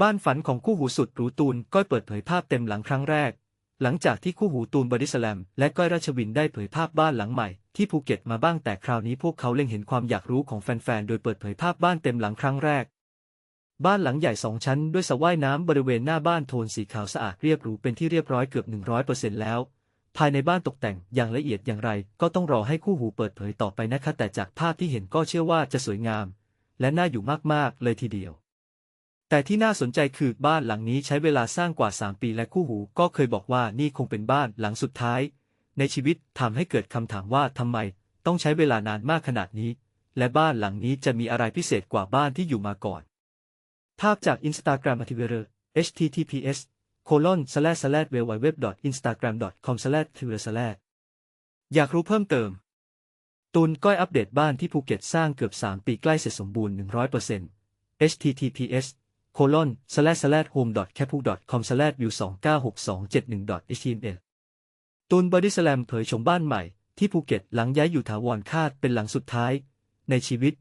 บ้านฝันของคู่หูสุดหรูตูนก้อยเปิดเผยภาพเต็มหลังครั้งแรก หลังจากที่คู่หูตูนบอดี้สแลมและก้อยราชวินได้เผยภาพบ้านหลังใหม่ที่ภูเก็ตมาบ้างแต่คราวนี้พวกเขาเล็งเห็นความอยากรู้ของแฟนๆ โดยเปิดเผยภาพบ้านเต็มหลังครั้งแรก บ้านหลังใหญ่สองชั้นด้วยสระว่ายน้ำบริเวณหน้าบ้านโทนสีขาวสะอาดเรียบหรูเป็นที่เรียบร้อยเกือบ 100%แล้ว ภายในบ้านตกแต่งอย่างละเอียดอย่างไร ก็ต้องรอให้คู่หูเปิดเผยต่อไปนะคะแต่จากภาพที่เห็นก็เชื่อว่าจะสวยงาม และน่าอยู่มากๆ เลยทีเดียว แต่ที่น่าสนใจคือบ้านหลังนี้ใช้เวลาสร้างกว่า 3 ปีและคู่หูก็เคยบอกว่านี่คงเป็นบ้านหลังสุดท้าย ในชีวิตทำให้เกิดคำถามว่าทำไมต้องใช้เวลานานมากขนาดนี้ และบ้านหลังนี้จะมีอะไรพิเศษกว่าบ้านที่อยู่มาก่อน ภาพจาก Instagram a t i v e r https colon slash slash www instagram com slash t w slash อยากรู้เพิ่มเติม ตูนก้อยอัปเดตบ้านที่ภูเก็ตสร้างเกือบ 3 ปีใกล้เสร็จสมบูรณ์ 100% https colon slash slash home dot capu dot com slash view 296271 html ตูนบอดี้สแลมเผยชมบ้านใหม่ ที่ภูเก็ตหลังย้ายอยู่ถาวรคาดเป็นหลังสุดท้าย ในชีวิต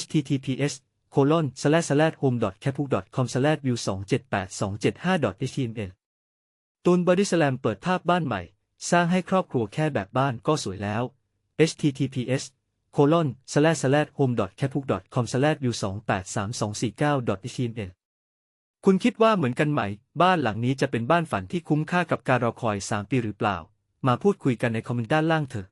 https colon slash slash home dot capu dot com slash view 278275 html ตูนบอดี้สแลมเปิดภาพบ้านใหม่ สร้างให้ครอบครัวแค่แบบบ้านก็สวยแล้ว https colon slash slash home dot capu dot com slash view 283249 html คุณคิดว่าเหมือนกันไหม บ้านหลังนี้จะเป็นบ้านฝันที่คุ้มค่ากับการรอคอย3ปีหรือเปล่า มาพูดคุยกันในคอมเมนต์ด้านล่างเถอะ